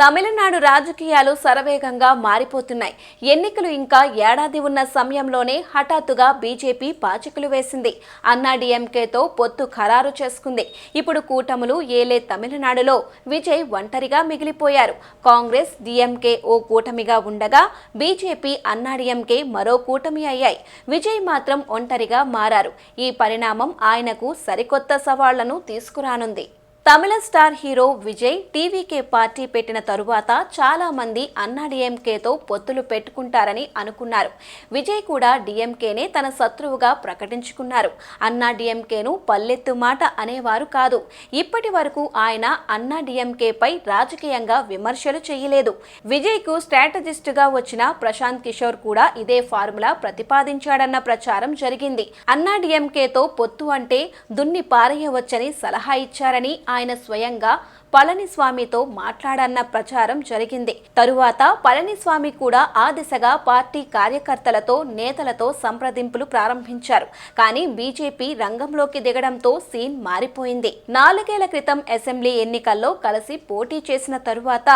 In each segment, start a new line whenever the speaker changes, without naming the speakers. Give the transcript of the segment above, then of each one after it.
తమిళనాడు రాజకీయాలు శరవేగంగా మారిపోతున్నాయి. ఎన్నికలు ఇంకా ఏడాది ఉన్న సమయంలోనే హఠాత్తుగా బీజేపీ పాచికలు వేసింది. అన్నా డిఎంకేతో పొత్తు ఖరారు చేసుకుంది. ఇప్పుడు కూటములు ఏలే తమిళనాడులో విజయ్ ఒంటరిగా మిగిలిపోయారు. కాంగ్రెస్ డిఎంకే ఓ కూటమిగా ఉండగా బీజేపీ అన్నా డిఎంకే మరో కూటమి అయ్యాయి. విజయ్ మాత్రం ఒంటరిగా మారారు. ఈ పరిణామం ఆయనకు సరికొత్త సవాళ్ళను తీసుకురానుంది. తమిళ star hero Vijay TVK party పెట్టిన తరువాత చాలా మంది అన్నా డిఎంకేతో పొత్తులు పెట్టుకుంటారని అనుకున్నారు. విజయ్ కూడా డిఎంకేనే తన శత్రువుగా ప్రకటించుకున్నారు. అన్నా డిఎంకేను పల్లెత్తు మాట అనేవారు కాదు. ఇప్పటి వరకు ఆయన అన్నా డిఎంకేపై రాజకీయంగా విమర్శలు చేయలేదు. విజయ్కు స్ట్రాటజిస్టుగా వచ్చిన ప్రశాంత్ కిషోర్ కూడా ఇదే ఫార్ములా ప్రతిపాదించాడన్న ప్రచారం జరిగింది. అన్నా డిఎంకేతో పొత్తు అంటే దున్ని పారేయవచ్చని సలహా ఇచ్చారని ఆయన ఆయన స్వయంగా పళనిస్వామితో మాట్లాడన్న ప్రచారం జరిగింది. తరువాత పళనిస్వామి కూడా ఆ దిశగా పార్టీ కార్యకర్తలతో నేతలతో సంప్రదింపులు ప్రారంభించారు. కానీ బీజేపీ రంగంలోకి దిగడంతో సీన్ మారిపోయింది. నాలుగేళ్ళ క్రితం అసెంబ్లీ ఎన్నికల్లో కలిసి పోటీ చేసిన తరువాత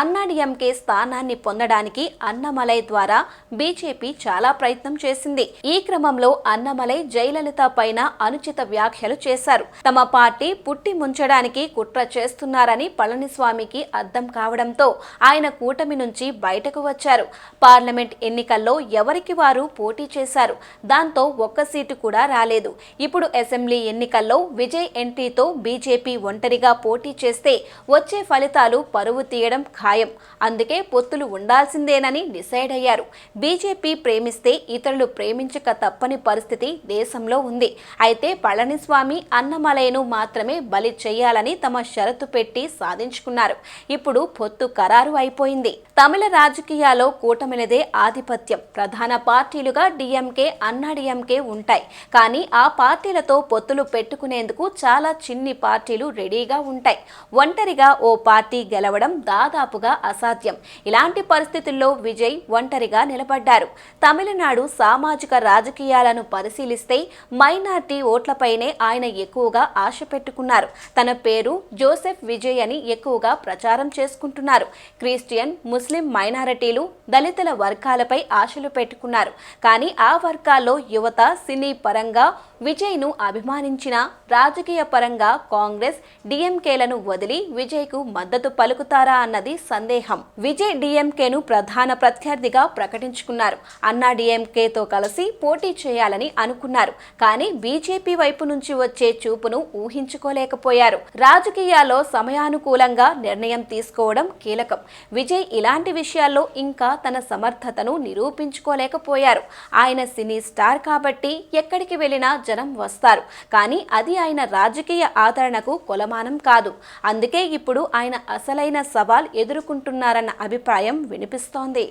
అన్నాడీఎంకే స్థానాన్ని పొందడానికి అన్నమలై ద్వారా బీజేపీ చాలా ప్రయత్నం చేసింది. ఈ క్రమంలో అన్నమలై జయలలిత పైన అనుచిత వ్యాఖ్యలు చేశారు. తమ పార్టీ పుట్టి ముంచడానికి కుట్ర చేస్తున్నారు. చేస్తున్నారని పళనిస్వామికి అర్థం కావడంతో ఆయన కూటమి నుంచి బయటకు వచ్చారు. పార్లమెంట్ ఎన్నికల్లో ఎవరికి వారు పోటీ చేశారు? దాంతో ఒక్క సీటు కూడా రాలేదు. ఇప్పుడు అసెంబ్లీ ఎన్నికల్లో విజయ్ ఎంట్రీతో బీజేపీ ఒంటరిగా పోటీ చేస్తే వచ్చే ఫలితాలు పరువు తీయడం ఖాయం. అందుకే పొత్తులు ఉండాల్సిందేనని డిసైడ్ అయ్యారు. బీజేపీ ప్రేమిస్తే ఇతరులు ప్రేమించక తప్పని పరిస్థితి దేశంలో ఉంది. అయితే పళనిస్వామి అన్నమలయను మాత్రమే బలి చేయాలని తమ షరతు పెట్టి సాధించుకున్నారు. ఇప్పుడు పొత్తు ఖరారు అయిపోయింది. తమిళ రాజకీయాల్లో కూటమిలదే ఆధిపత్యం. ప్రధాన పార్టీలుగా డిఎంకే అన్నాడీఎంకే ఉంటాయి. కానీ ఆ పార్టీలతో పొత్తులు పెట్టుకునేందుకు చాలా చిన్ని పార్టీలు రెడీగా ఉంటాయి. ఒంటరిగా ఓ పార్టీ గెలవడం దాదాపుగా అసాధ్యం. ఇలాంటి పరిస్థితుల్లో విజయ్ ఒంటరిగా నిలబడ్డారు. తమిళనాడు సామాజిక రాజకీయాలను పరిశీలిస్తే మైనార్టీ ఓట్లపైనే ఆయన ఎక్కువగా ఆశ పెట్టుకున్నారు. తన పేరు జోసెఫ్ విజయ్. అని ఎక్కువగా ప్రచారం చేసుకుంటున్నారు. క్రిస్టియన్ ముస్లిం మైనారిటీలు దళితుల వర్గాలపై ఆశలు పెట్టుకున్నారు. కానీ ఆ వర్గాల్లో యువత సినీ పరంగా విజయ్ను అభిమానించిన రాజకీయ పరంగా కాంగ్రెస్ డిఎంకేలను వదిలి విజయ్కు మద్దతు పలుకుతారా అన్నది సందేహం. విజయ్ డిఎంకేను ప్రధాన ప్రత్యర్థిగా ప్రకటించుకున్నారు. అన్నా డిఎంకేతో కలిసి పోటీ చేయాలని అనుకున్నారు. కానీ బీజేపీ వైపు నుంచి వచ్చే చూపును ఊహించుకోలేకపోయారు. రాజకీయాల్లో సమయానుకూలంగా నిర్ణయం తీసుకోవడం కీలకం. విజయ్ ఇలాంటి విషయాల్లో ఇంకా తన సమర్థతను నిరూపించుకోలేకపోయారు. ఆయన సినీ స్టార్ కాబట్టి ఎక్కడికి వెళ్ళినా జనం వస్తారు. కానీ అది ఆయన రాజకీయ ఆదరణకు కొలమానం కాదు. అందుకే ఇప్పుడు ఆయన అసలైన సవాల్ ఎదుర్కొంటున్నారన్న అభిప్రాయం వినిపిస్తోంది.